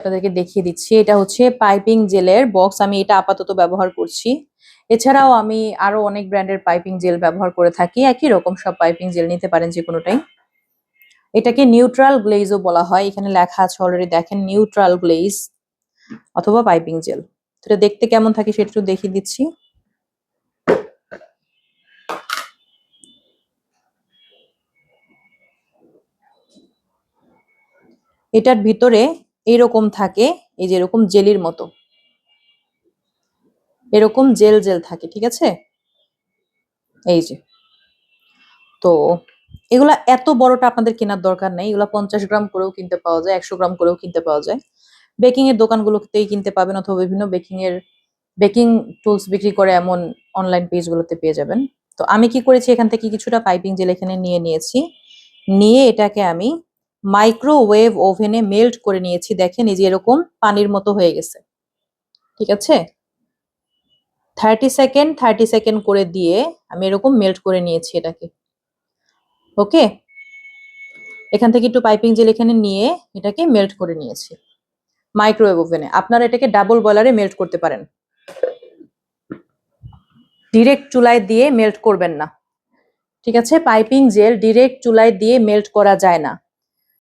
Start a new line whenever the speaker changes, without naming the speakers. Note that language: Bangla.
আপনাদেরকে দেখিয়ে দিচ্ছি। এটা হচ্ছে পাইপিং জেলের বক্স। আমি এটা আপাতত ব্যবহার করছি। এছাড়াও আমি আরও অনেক ব্র্যান্ডের পাইপিং জেল ব্যবহার করে থাকি। একই রকম সব পাইপিং জেল নিতে পারেন যে কোনোটাই এটাকে নিউট্রাল গ্লেজও বলা হয়। এখানে লেখা আছে অলরেডি দেখেন, নিউট্রাল গ্লেজ অথবা পাইপিং জেল। এটা দেখতে কেমন থাকে সেটা একটু দেখিয়ে দিচ্ছি। এটার ভিতরে এরকম থাকে, এই যে এরকম জেলির মতো। এরকম জেল জেল থাকে, ঠিক আছে? এই যে। তো, এগুলা এত বড়টা আপনাদের কেনার দরকার নেই। এগুলা পঞ্চাশ গ্রাম করেও কিনতে পাওয়া যায়, একশো গ্রাম করেও কিনতে পাওয়া যায়। বেকিং এর দোকানগুলোতেই কিনতে পাবেন অথবা বিভিন্ন বেকিং এর বেকিং টুলস বিক্রি করে এমন অনলাইন পেজগুলোতে পেয়ে যাবেন। তো আমি কি করেছি? এখান থেকে কিছুটা পাইপিং জেল এখানে নিয়ে নিয়েছি। নিয়ে এটাকে আমি মাইক্রোওয়েভ ওভেনে মেল্ট করে নিয়েছি, দেখেন এই যে এরকম পানির মতো হয়ে গেছে। ঠিক আছে? থার্টি সেকেন্ড থার্টি সেকেন্ড করে দিয়ে আমি এরকম মেল্ট করে নিয়েছি এটাকে। ওকে? এখান থেকে একটু পাইপিং জেল এখানে নিয়ে এটাকে মেল্ট করে নিয়েছি মাইক্রোওয়েভ ওভেনে। আপনারা এটাকে ডাবল বয়লারে মেল্ট করতে পারেন। ডিরেক্ট চুলায় দিয়ে মেল্ট করবেন না। ঠিক আছে? পাইপিং জেল ডিরেক্ট চুলায় দিয়ে মেল্ট করা যায় না।